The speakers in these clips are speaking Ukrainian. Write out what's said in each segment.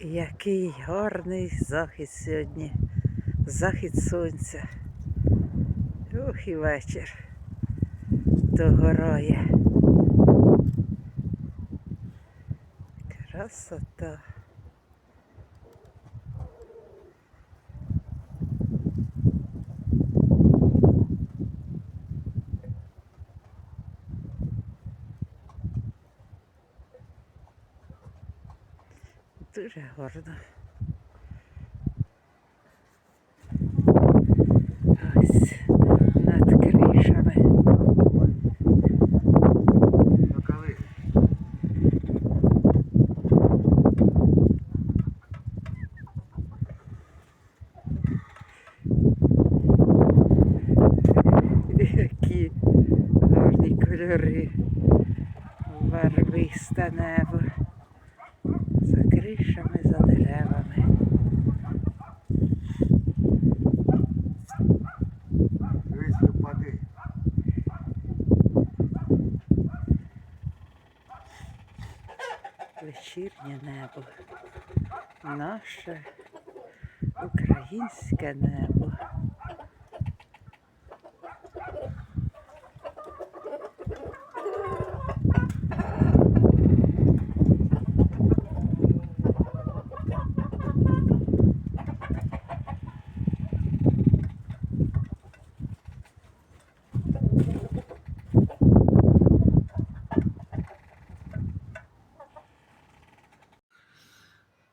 Який гарний захід сьогодні. Захід сонця. Ох і вечір. Догорає. Красота. Дуже гарно. Ось над кришами. Ну коли? Які гарні кольори. Барвисте небо. За кришами, за деревами. Дивись, випади. Вечірнє небо. Наше українське небо.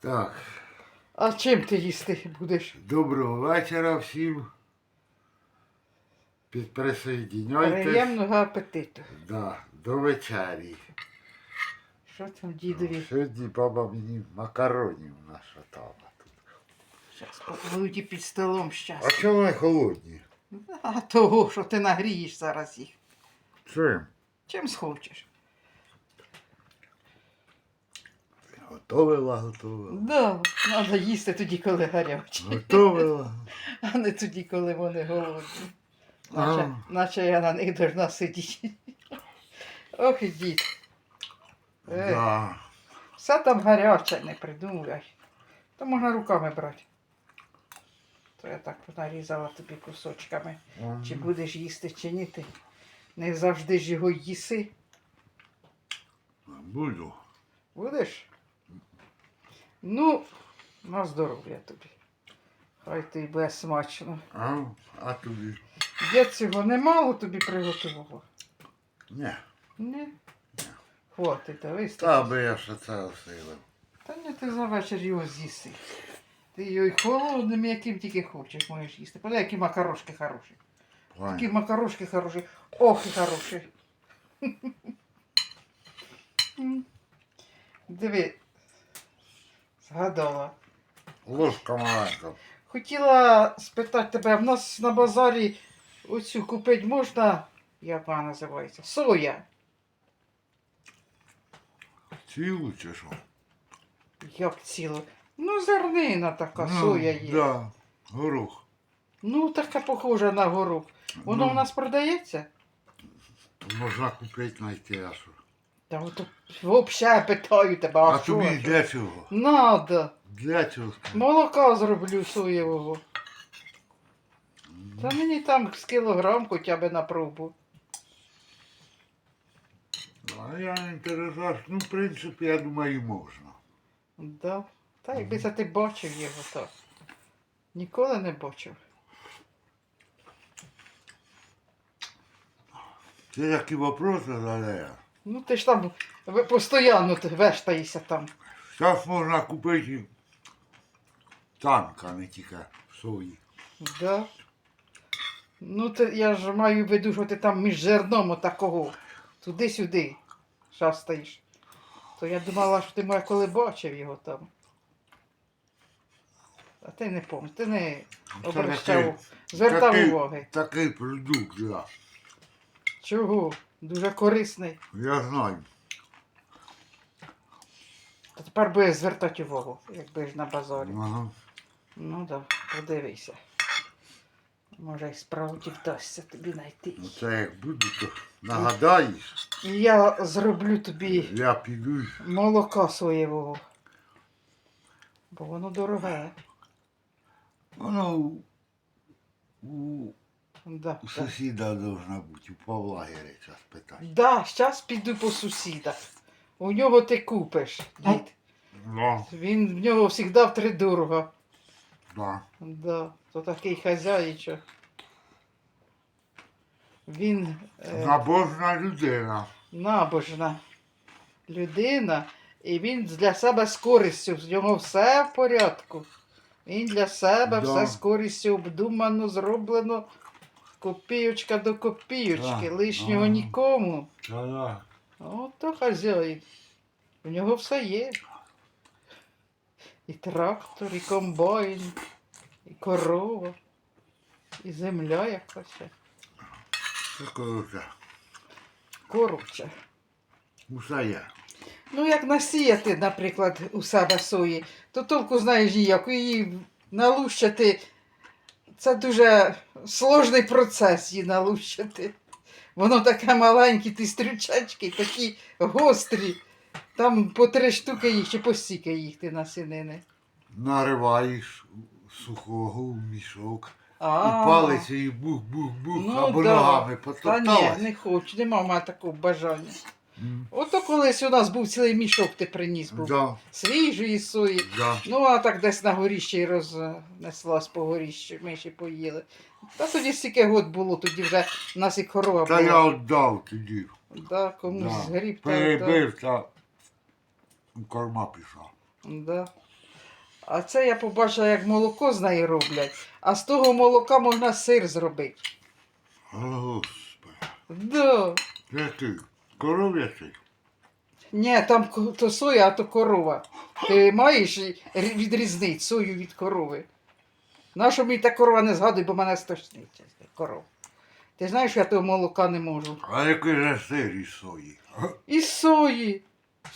Так, А чим ти їсти будеш? доброго вечора всім. Підприсоединяйтесь. Приємного апетиту. Да, до вечері. Що там дідові? Сьогодні баба мені макаронів нашатала тут. Зараз будуть під столом А щас. чого вони холодні? А того, що ти нагрієш зараз їх. Чим? Чим схочеш? Готовила, готовила. Да, треба їсти тоді, коли гарячі, Готовила. а не тоді, коли вони голодні. Наче, А. наче я на них должна сидіти. Ох і дід. Е, Да. Все там гаряче, не придумуй. То можна руками брати. То я так нарізала тобі кусочками. Чи будеш їсти, чи ні ти. Не завжди ж його їси. Буду. Будеш? Ну, на здоров'я тобі. Хай ти буде смачно. А, а тобі? Я цього немало тобі приготувала. Ні. Ні. Хватить, та Та вистачить. би я ще це осилив. Та ні, ти за вечір його з'їси. Ти його і холодним, яким тільки хочеш, можеш їсти. Подай, які макарошки хороші. Такі макарошки хороші. Ох, і хороші. Диви, згадала. Ложка маленька. Хотіла спитати тебе, в нас на базарі оцю купити можна, як вона називається? Соя. Цілу чи що? Як ціло? Ну, зернина така, Ну, соя є. Да, горох. Ну, така похожа на горох. Воно Ну, у нас продається? Можна купити знайти, а що? Та от взагалі питаю тебе, а, А що? тобі для чого? Надо. Для чого? скажи? Молока зроблю соєвого. Та мені там з кілограм хоча б на пробу. А я не інтересуюсь. Ну, в принципі, я думаю, можна. Да. Та якби це ти бачив його так. Ніколи не бачив. Це які вопроси задає. Ну ти ж там ви- постійно ти вештаєшся там. Зараз можна купити танк, а не тільки сої. Да. Ну ти, я ж маю в виду, що ти там між зерном отакого. Туди-сюди шастаєш. То я думала, що ти мене коли бачив його там. А ти не пам'ятаєш, ти не Це обращав, такий- звертав такий- уваги. Такий продукт, да. Чого? Дуже корисний. Я знаю. Та тепер буде звертати увагу, якби ж на базарі. Ага. Ну так, да, подивися. Може, і справді вдасться тобі знайти. Ну це як буду, то нагадаєш, І я зроблю тобі я піду. молока своєго. Бо воно дороге. Воно у, Да, у да. сусіда должна бути, у Павла Герича спитати. Да, зараз піду по сусідах. У нього ти купиш, дід. Да, Він в нього завжди втридорого. да. Да, то такий хазяїчок. Він е, Набожна людина. набожна людина, і він для себе з користю, в нього все в порядку. Він для себе Да. все з користю обдумано, зроблено. Копійочка до копійочки, Да. лишнього Ага. нікому. Да-да. Ото хазяїн. У нього все є. І трактор, і комбайн, і корова, і земля якась. ще. Це коротше. Коротше. Усе є. Ну, як насіяти, наприклад, у себе сої, то толку знаєш ніяку. Її налущати. Це дуже сложний процес її налущати. Воно таке маленьке, ті стрючечки, такі гострі. Там по три штуки їх чи по стільки їх ти насінини. Нариваєш сухого в мішок. А, І палицею бух-бух-бух, Ну, або да. ногами Та ні, не хочу, нема в мене такого бажання. Ото колись у нас був цілий мішок, ти приніс був. Да, Свіжої сої. да. Ну, а так десь на горіщі й рознеслась по горіщі, ми ще поїли. Та тоді стільки год було, тоді вже в нас і корова Та я була. віддав тоді. Да, комусь Да. згріб та. Перебив та корма пішла. Да. А це я побачила, як молоко з неї роблять, а з того молока можна сир зробити. Господи. Да. Який? Коров'ячий? Ні, там ко- то соя, а то корова. Ти маєш рі- відрізнити сою від корови. Нащо мені та корова не згадує, бо мене стошнить корова. Ти знаєш, що я того молока не можу. А який же сир із сої? Із сої,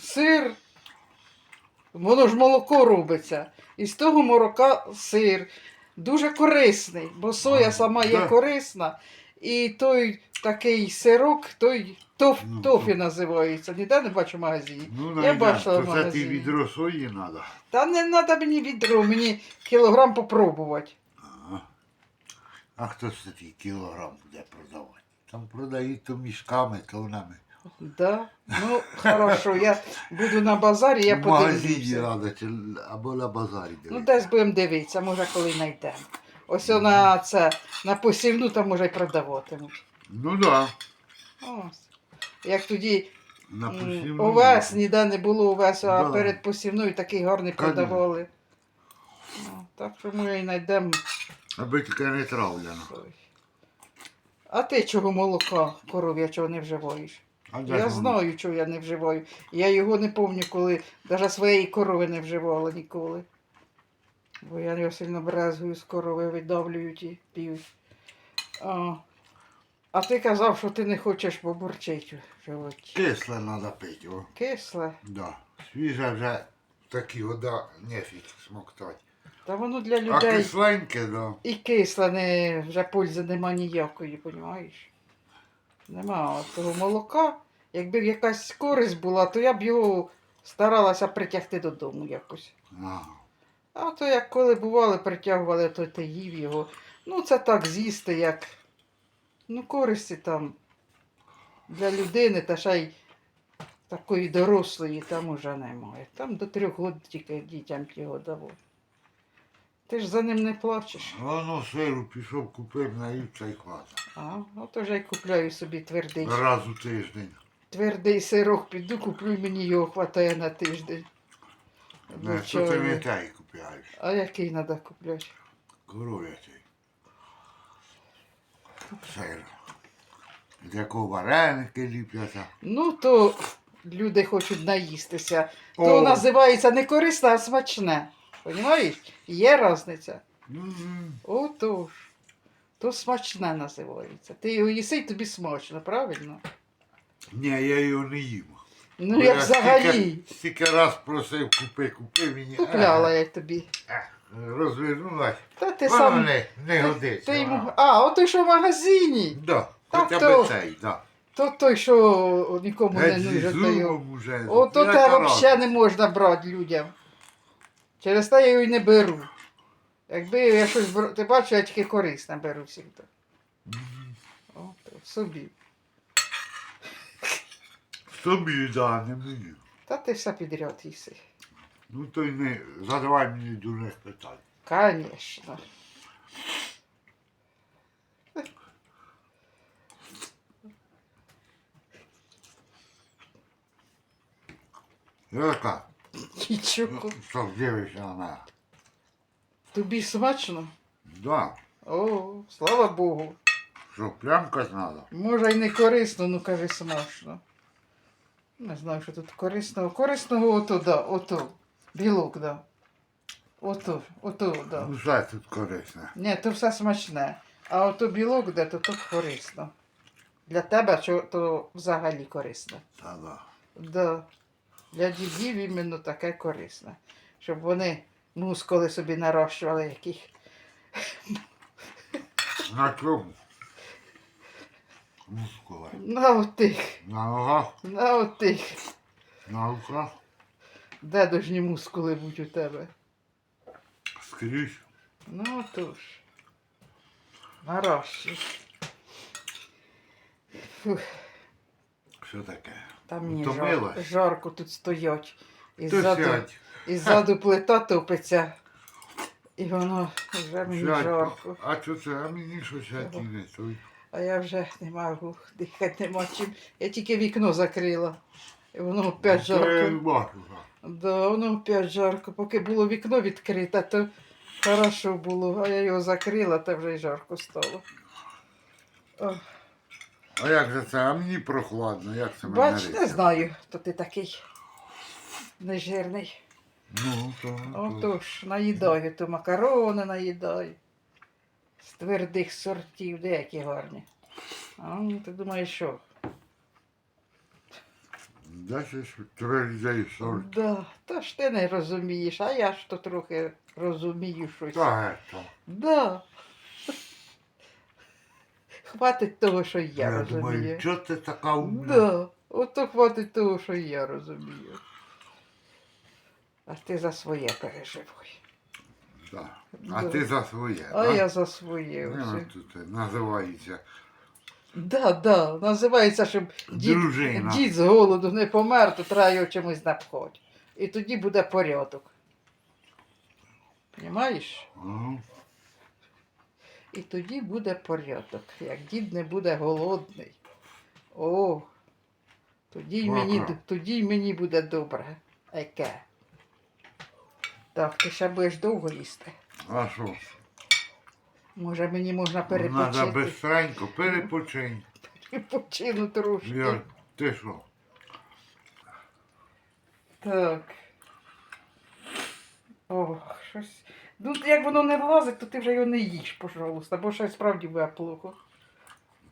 сир. Воно ж молоко робиться. І з того молока сир. Дуже корисний, бо соя сама є да. корисна. І той такий сирок, той тоф, Ну, тофі ну. називається. Ніде не бачу в магазині. Ну, Я бачила в То це ти магазині. відро сої треба. Та не треба мені відро, мені кілограм попробувати. А хто ж такий кілограм буде продавати? Там продають то мішками, тонами. Да? Ну, хорошо, я буду на базарі, я В магазині подивлюся. треба, чи або на базарі Ну, десь будемо дивитися, може, коли знайдемо. Ось на це, на посівну там може й продаватимуть. Ну так. Да. Ось. Як тоді На посівну овес, ніде не було овесу, а Да. перед посівною такий гарний продавали. Ну, так що ми і знайдемо. Аби таке не травляно. А ти чого молока коров'ячого не вживаєш? А Я воно? знаю, чого я не вживаю. Я його не пам'ятаю, коли навіть своєї корови не вживала ніколи. Бо я його сильно брезгую, з корови видавлюють і п'ють. А, а ти казав, що ти не хочеш побурчити в животі. Кисле треба пити, о. Кисле. Да. Свіже вже такі вода нефіг смоктати. Та воно для А людей кисленьке, да. і кисле, не, вже пользи нема ніякої, розумієш? Нема того молока. Якби якась користь була, то я б його старалася притягти додому якось. А. А то як коли бували, притягували, то ти їв його. Ну, це так з'їсти, як. Ну, користі там для людини, та ще й такої дорослої там уже немає. Там до трьох років тільки дітям його давав. Ти ж за ним не плачеш. Воно сиру пішов, купив, наївся і хватить. А, от уже й купляю собі твердий. Раз у тиждень. Твердий сирок піду, куплю, мені його хватає на тиждень. Не, Ну, що ти чого? Купляєш? А який треба купляти? Коров'ячий. Сир. З якого вареники ліпляться. Ну, то люди хочуть наїстися. О. То називається не корисне, а смачне. Понімаєш? Є різниця. М, Отож. То смачне називається. Ти його їси, і тобі смачно, правильно? Ні, я його не їм. Ну, як взагалі. Стільки, стільки раз просив, купи, купи мені. Купляла я тобі. Розвернулась. Та ти Воно сам. не, не годиться. Ти йому... А, от той, що в магазині. Да, Так хоча то- б цей, да. То той, що нікому не Геть зі нужен. то його. зубом уже. Ото Я те карав. взагалі не можна брати людям. Через те я його й не беру. Якби я щось беру, ти бачиш, я тільки корисне беру завжди. О, то собі. Собі, да, не мені. Та ти все підряд їси. Ну то й не задавай мені дурних питань. Конечно. Яка? Нічого. Що дивишся на мене? Тобі смачно? Да. О, слава Богу. Що, плямкать надо? Може й не корисно, ну кажи смачно. Не знаю, що тут корисного. Корисного ото, да, ото. Білок, да. Ото, ото, да. Ну все тут корисне. Ні, то все смачне. А ото білок, де, то то корисно. Для тебе що, то взагалі корисно. Та да. Да. Для дідів іменно таке корисне. Щоб вони мускули собі нарощували яких. На чому? Мускули. На отих, На ногах, на отих. на руках, Де дожні мускули будуть у тебе? скрізь. Ну отож. Фух, Що таке? там мені жар, Втомилась? жарко тут стоять. І То ззаду, сядь. і ззаду плита топиться. І воно вже мені жарко. А що це? А мені що сядь не той. А я вже не можу дихати нема чим. Я тільки вікно закрила. І воно опять жарко. Да, воно опять жарко. Поки було вікно відкрите, то хорошо було. А я його закрила, то вже й жарко стало. Ох, А як же це? А мені прохладно, як це мене Бач, не знаю, то ти такий нежирний. Ну, то, то. Отож, наїдаю, то макарони наїдаю. Твердих сортів, деякі гарні. А ну, ти думаєш, що? Твердий сорт? Да, та ж ти не розумієш, а я ж то трохи розумію щось. Та это. Да. Хватить того, що я, Я розумію. думаю, що ти така умна? Да, ото хватить того, що я розумію. А ти за своє переживай. Да. А Да. ти за своє, А да? я за своє. Ну, тут називається Да, да, називається, щоб дід, дружина. дід з голоду не помер, то треба його чимось напхати. І тоді буде порядок. Понімаєш? Ага. І тоді буде порядок, як дід не буде голодний. О, тоді й мені, Ага. тоді й мені буде добре. Яке? Так, ти ще будеш довго їсти. А що? Може мені можна Треба перепочити. бистренько, перепочинь. Перепочину трошки. Я, ти що? Так. Ох, щось. Ну, як воно не влазить, то ти вже його не їж, пожалуйста, бо щось справді буде плохо.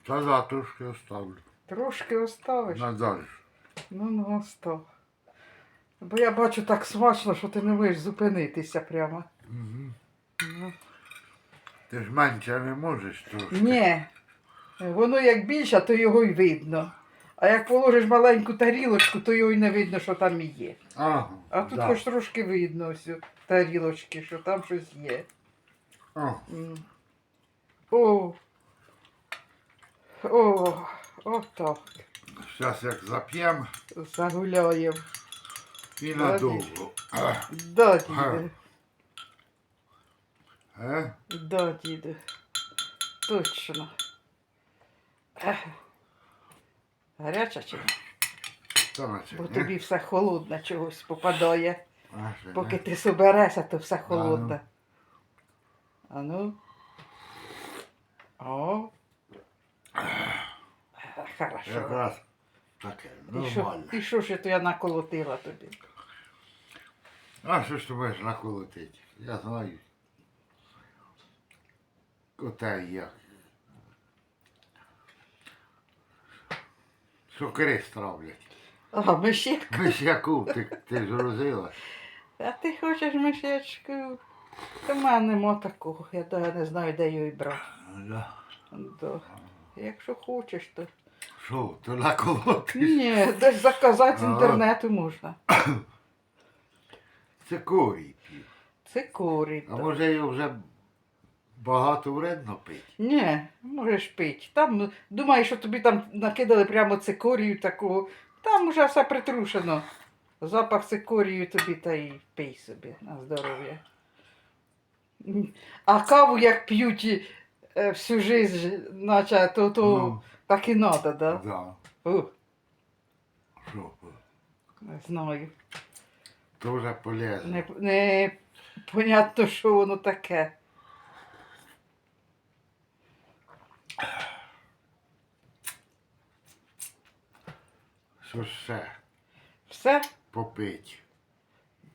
Та да, трошки оставлю. Трошки оставиш. Надалі. Ну, ну, остав. Бо я бачу так смачно, що ти не можеш зупинитися прямо. Угу. Ну. Ти ж менше не можеш трошки. Ні. Воно як більше, то його й видно. А як положиш маленьку тарілочку, то його й не видно, що там і є. Ага. А тут да. хоч трошки видно ось тарілочки, що там щось є. О, М. О. О, отак. зараз як зап'ємо Загуляємо. І надовго. Да, діде. Е? Да, діде. Точно. Ех. Гаряча чи Бо тобі все холодне чогось попадає. Поки ти соберешся, то все холодне. А ну. О. Хорошо. Якраз таке, нормально. і що ж то я наколотила тобі? А що ж ти будеш наколотити? Я знаю. Кота як. Сокири стравлять. Ага, мишек. Мишяку, ти, ти зрозила? А ти хочеш мишечку? Та в мене нема такого. Я даже не знаю, де її брати. Да. Да. Якщо хочеш, то. Що, то наколоти? Ні, десь заказати з інтернету можна. Це корій пів. Цикорій. А да. може його вже багато вредно пить? Ні, можеш пити. Там, ну, думаю, що тобі там накидали прямо цикорію такого. Там вже все притрушено. Запах цикорію тобі та й пий собі на здоров'я. А каву як п'ють е, всю жизнь, наче то, то Ну, так і надо, да? да. О, не знаю. Вже полезно. Не, не понятно, що воно таке. Що ще Все, попить?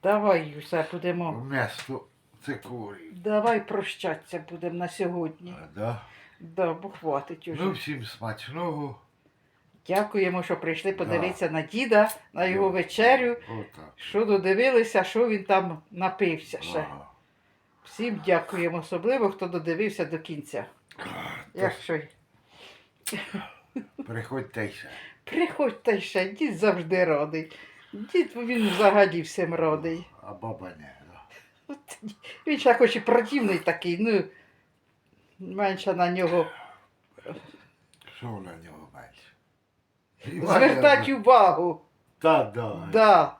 давай все будемо. Вместо цикорії. Давай прощатися будемо на сьогодні. Да? Да, бо хватить уже. Ну, всім смачного. Дякуємо, що прийшли подивитися на діда, на його вечерю. Отак. Що додивилися, що він там напився ще. Ага. Всім дякуємо, особливо хто додивився до кінця. Якщо й- Приходьте ще. приходьте ще, дід завжди радий. Дід він взагалі всім радий. А баба не. Да. От Він ще хоч і противний такий, ну менше на нього Що на нього менше? Звертать увагу. Та, да. Да.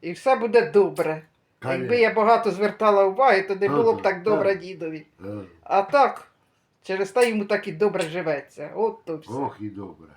І все буде добре. Якби я багато звертала уваги, то не було б так добре дідові. Е, А так, через те йому так і добре живеться. От то все. Ох і добре.